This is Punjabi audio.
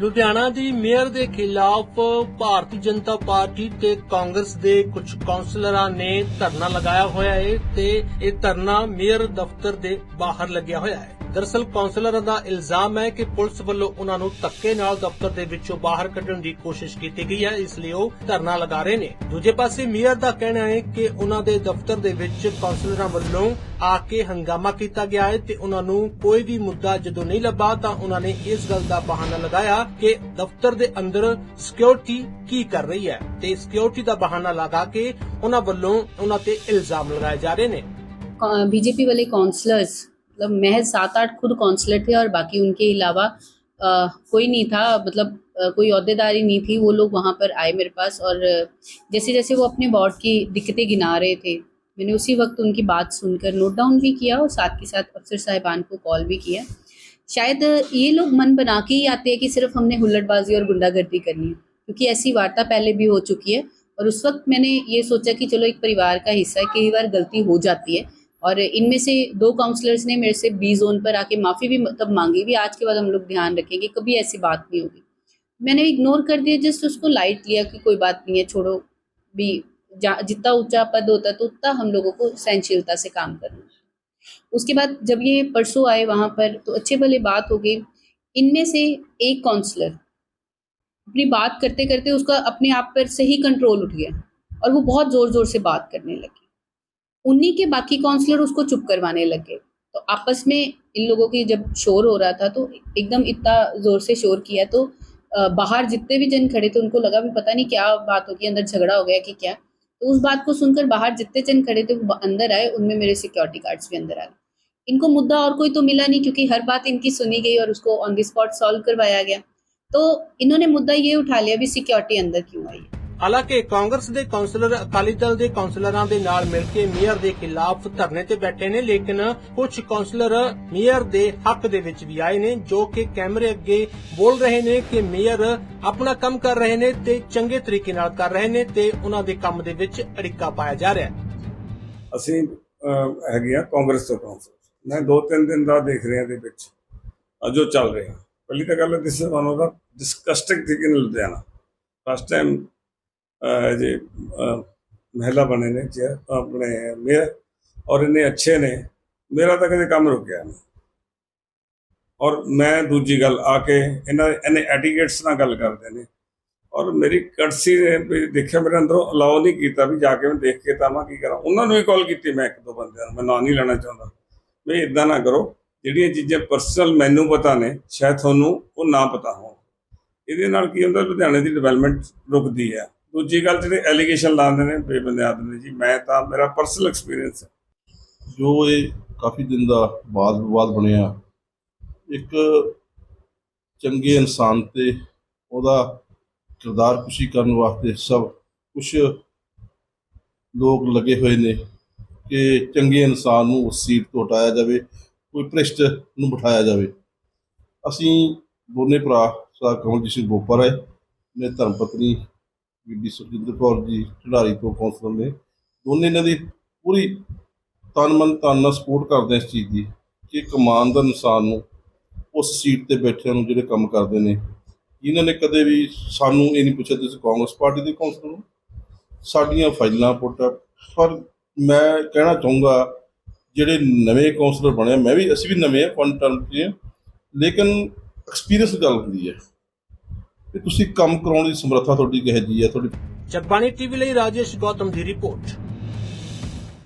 ਲੁਧਿਆਣਾ ਦੀ ਮੇਅਰ ਦੇ ਖਿਲਾਫ ਭਾਰਤੀ ਜਨਤਾ ਪਾਰਟੀ ਤੇ ਕਾਂਗਰਸ ਦੇ ਕੁਝ ਕਾਉਂਸਲਰਾਂ ਨੇ ਧਰਨਾ ਲਗਾਇਆ ਹੋਇਆ ਹੈ ਤੇ ਇਹ ਧਰਨਾ ਮੇਅਰ ਦਫ਼ਤਰ ਦੇ ਬਾਹਰ ਲੱਗਿਆ ਹੋਇਆ ਹੈ। ਦਰਸਲ ਕਾਉਂਸਲਰਾਂ ਦਾ ਇਲਜ਼ਾਮ ਹੈ ਕਿ ਪੁਲਿਸ ਵੱਲੋਂ ਉਹਨਾਂ ਨੂੰ ਧੱਕੇ ਨਾਲ ਦਫ਼ਤਰ ਦੇ ਵਿੱਚੋਂ ਬਾਹਰ ਕੱਢਣ ਦੀ ਕੋਸ਼ਿਸ਼ ਕੀਤੀ ਗਈ ਹੈ, ਇਸ ਲਈ ਉਹ ਧਰਨਾ ਲਗਾ ਰਹੇ ਨੇ। ਦੂਜੇ ਪਾਸੇ ਮੀਅਰ ਦਾ ਕਹਿਣਾ ਹੈ ਕਿ ਉਹਨਾਂ ਦੇ ਦਫ਼ਤਰ ਦੇ ਵਿੱਚ ਕਾਉਂਸਲਰਾਂ ਵੱਲੋਂ ਆ ਕੇ ਹੰਗਾਮਾ ਕੀਤਾ ਗਿਆ ਹੈ ਤੇ ਉਹਨਾਂ ਨੂੰ ਕੋਈ ਵੀ ਮੁੱਦਾ ਜਦੋਂ ਨਹੀਂ ਲੱਭਾ ਤਾਂ ਉਹਨਾਂ ਨੇ ਇਸ ਗੱਲ ਦਾ ਬਹਾਨਾ ਲਗਾਇਆ ਕਿ ਦਫ਼ਤਰ ਦੇ ਅੰਦਰ ਸਿਕਿਉਰਿਟੀ ਕੀ ਕਰ ਰਹੀ ਹੈ ਤੇ ਸਿਕਿਉਰਿਟੀ ਦਾ ਬਹਾਨਾ ਲਗਾ ਕੇ ਉਹਨਾਂ ਵੱਲੋਂ ਉਹਨਾਂ ਤੇ ਇਲਜ਼ਾਮ ਲਗਾਏ ਜਾ ਰਹੇ ਨੇ। ਬੀਜੇਪੀ ਵਾਲੇ ਕਾਉਂਸਲਰਸ मतलब महज सात आठ खुद काउंसलर थे और बाकी उनके अलावा कोई नहीं था मतलब कोई अहदेदारी नहीं थी। वो लोग वहाँ पर आए मेरे पास और जैसे जैसे वो अपने वार्ड की दिक्कतें गिना रहे थे, मैंने उसी वक्त उनकी बात सुनकर नोट डाउन भी किया और साथ के साथ अफसर साहिबान को कॉल भी किया। शायद ये लोग मन बना के ही आते हैं कि सिर्फ़ हमने हुल्लड़बाजी और गुंडागर्दी करनी है, क्योंकि ऐसी वार्ता पहले भी हो चुकी है और उस वक्त मैंने ये सोचा कि चलो एक परिवार का हिस्सा है, कई बार गलती हो जाती है। और इनमें से दो काउंसलर्स ने मेरे से बी जोन पर आके माफ़ी भी तब मांगी भी। आज के बाद हम लोग ध्यान रखेंगे कभी ऐसी बात नहीं होगी। मैंने इग्नोर कर दिया जस्ट उसको लाइट लिया कि कोई बात नहीं है, छोड़ो। भी जितना ऊँचा पद होता है तो उतना हम लोगों को सहनशीलता से काम करना। उसके बाद जब ये परसों आए वहाँ पर तो अच्छे भले बात हो गई। इनमें से एक काउंसलर अपनी बात करते करते उसका अपने आप पर सही कंट्रोल उठ गया और वो बहुत ज़ोर ज़ोर से बात करने लगे। उन्हीं के बाकी काउंसलर उसको चुप करवाने लगे। तो आपस में इन लोगों की जब शोर हो रहा था तो एकदम इतना ज़ोर से शोर किया तो बाहर जितने भी जन खड़े थे, उनको लगा भी पता नहीं क्या बात होगी, अंदर झगड़ा हो गया कि क्या। तो उस बात को सुनकर बाहर जितने जन खड़े थे, वो अंदर आए, उनमें मेरे सिक्योरिटी गार्ड्स भी अंदर आ गए इनको मुद्दा और कोई तो मिला नहीं, क्योंकि हर बात इनकी सुनी गई और उसको ऑन द स्पॉट सॉल्व करवाया गया। तो इन्होंने मुद्दा ये उठा लिया भी सिक्योरिटी अंदर क्यों आई है? ਹਾਲਾਂਕਿ ਕਾਂਗਰਸ ਦੇ ਕਾਉਂਸਲਰ ਅਕਾਲੀ ਦਲ ਦੇ ਕਾਉਂਸਲਰਾਂ ਦੇ ਨਾਲ ਮਿਲ ਕੇ ਮੇਅਰ ਦੇ ਖਿਲਾਫ ਧਰਨੇ ਤੇ ਬੈਠੇ ਨੇ ਲੇਕਿਨ ਕੁਝ ਕਾਉਂਸਲਰ ਮੇਅਰ ਦੇ ਹੱਕ ਦੇ ਵਿੱਚ ਵੀ ਆਏ ਨੇ ਜੋ ਕਿ ਕੈਮਰੇ ਅੱਗੇ ਬੋਲ ਰਹੇ ਨੇ ਕਿ ਮੇਅਰ ਆਪਣਾ ਕੰਮ ਕਰ ਰਹੇ ਨੇ ਤੇ ਚੰਗੇ ਤਰੀਕੇ ਨਾਲ ਕਰ ਰਹੇ ਨੇ ਤੇ ਉਹਨਾਂ ਦੇ ਕੰਮ ਦੇ ਵਿੱਚ ਅੜਿੱਕਾ ਪਾਇਆ ਜਾ ਰਿਹਾ ਅਸੀਂ ਅਹ, ਹੈਗੇ ਆ ਕਾਂਗਰਸ ਤੋਂ ਕਾਉਂਸਲ ਮੈਂ ਦੋ ਤਿੰਨ ਦਿਨ ਦਾ ਦੇਖ ਰਿਹਾ ਦੇ ਵਿੱਚ ਅਹ ਚੱਲ ਰਿਹਾ। ਪਹਿਲੀ ਤਾਂ ਗੱਲ this one of the disgusting thing in Ludhiana first time ਜੇ ਮਹਿਲਾ ਬਣੇ ਨੇ, ਜੇ ਆਪਣੇ ਮੇਅਰ ਔਰ ਇੰਨੇ ਅੱਛੇ ਨੇ, ਮੇਰਾ ਤਾਂ ਕਦੇ ਕੰਮ ਰੁਕਿਆ ਨਹੀਂ। ਔਰ ਮੈਂ ਦੂਜੀ ਗੱਲ ਆ ਕੇ ਇਹਨਾਂ ਇਹਨੇ ਐਟੀਕੇਟਸ ਨਾਲ ਗੱਲ ਕਰਦੇ ਨੇ। ਔਰ ਮੇਰੀ ਕੜਸੀ ਨੇ ਵੀ ਦੇਖਿਆ, ਮੇਰੇ ਅੰਦਰੋਂ ਅਲਾਉ ਨਹੀਂ ਕੀਤਾ ਵੀ ਜਾ ਕੇ ਮੈਂ ਦੇਖ ਕੇ ਤਾਂ ਮੈਂ ਕੀ ਕਰਾਂ। ਉਹਨਾਂ ਨੂੰ ਹੀ ਕਾਲ ਕੀਤੀ ਮੈਂ ਇੱਕ ਦੋ ਬੰਦਿਆਂ ਨੂੰ, ਮੈਂ ਨਾਂ ਨਹੀਂ ਲੈਣਾ ਚਾਹੁੰਦਾ। ਵੀ ਇਦਾਂ ਨਾ ਕਰੋ, ਜਿਹੜੀਆਂ ਚੀਜ਼ਾਂ ਪਰਸਨਲ ਮੈਨੂੰ ਪਤਾ ਨੇ, ਸ਼ਾਇਦ ਤੁਹਾਨੂੰ ਉਹ ਨਾ ਪਤਾ ਹੋਣ। ਇਹਦੇ ਨਾਲ ਕੀ ਹੁੰਦਾ, ਲੁਧਿਆਣੇ ਦੀ ਡਿਵੈਲਪਮੈਂਟ ਰੁਕਦੀ ਹੈ ਦੂਜੀ ਗੱਲ ਜਿਹੜੇ ਐਲੀਗੇਸ਼ਨ ਲਾਉਂਦੇ ਨੇ ਬੇਬੁਨਿਆਦ ਨੇ ਜੀ, ਮੈਂ ਤਾਂ ਮੇਰਾ ਪਰਸਨਲ ਐਕਸਪੀਰੀਅੰਸ ਹੈ। ਜੋ ਇਹ ਕਾਫੀ ਦਿਨ ਦਾ ਬਾਦ ਵਿਵਾਦ ਬਣਿਆ, ਇੱਕ ਚੰਗੇ ਇਨਸਾਨ ਤੇ ਉਹਦਾ ਕਿਰਦਾਰ ਖੁਸ਼ੀ ਕਰਨ ਵਾਸਤੇ ਸਭ ਕੁਝ ਲੋਕ ਲੱਗੇ ਹੋਏ ਨੇ ਕਿ ਚੰਗੇ ਇਨਸਾਨ ਨੂੰ ਉਸ ਸੀਟ ਤੋਂ ਹਟਾਇਆ ਜਾਵੇ, ਕੋਈ ਭ੍ਰਿਸ਼ਟ ਨੂੰ ਬਿਠਾਇਆ ਜਾਵੇ। ਅਸੀਂ ਦੋਨੇ ਭਰਾ ਸਾ ਕਮਲਜੀਤ ਸਿੰਘ ਬੋਪਰ ਹੈ ਨੇ ਧਰਮ ਪਤਨੀ ਬੀਬੀ ਸੁਖਜਿੰਦਰ ਕੌਰ ਜੀ ਢਿਡਾਰੀ ਤੋਂ ਕੌਂਸਲਰ ਨੇ। ਦੋਨੇ ਇਹਨਾਂ ਦੀ ਪੂਰੀ ਤਨ ਮਨ ਧਨ ਨਾਲ ਸਪੋਰਟ ਕਰਦੇ ਆ ਇਸ ਚੀਜ਼ ਦੀ ਕਿ ਇੱਕ ਇਨਸਾਨ ਨੂੰ ਉਸ ਸੀਟ ਤੇ ਬੈਠਿਆਂ ਨੂੰ ਜਿਹੜੇ ਕੰਮ ਕਰਦੇ ਨੇ। ਇਹਨਾਂ ਨੇ ਕਦੇ ਵੀ ਸਾਨੂੰ ਇਹ ਨਹੀਂ ਪੁੱਛਿਆ, ਤੁਸੀਂ ਕਾਂਗਰਸ ਪਾਰਟੀ ਦੇ ਕੌਂਸਲਰ ਹੋ? ਸਾਡੀਆਂ ਫਾਈਲਾਂ ਪੁੱਟ ਪਰ ਮੈਂ ਕਹਿਣਾ ਚਾਹੂੰਗਾ, ਜਿਹੜੇ ਨਵੇਂ ਕੌਂਸਲਰ ਬਣੇ ਮੈਂ ਵੀ, ਅਸੀਂ ਵੀ ਨਵੇਂ ਆ ਵਨ ਟਰਮ 'ਚ ਲੇਕਿਨ ਐਕਸਪੀਰੀਅੰਸ ਗੱਲ ਹੁੰਦੀ ਹੈ। ਕਿ ਤੁਸੀਂ ਕੰਮ ਕਰਾਉਣ ਦੀ ਸਮਰੱਥਾ ਤੁਹਾਡੀ ਕਿਹੋ ਜਿਹੀ ਹੈ, ਤੁਹਾਡੀ ਜਗਬਾਣੀ ਟੀਵੀ ਲਈ ਰਾਜੇਸ਼ ਗੌਤਮ ਦੀ ਰਿਪੋਰਟ।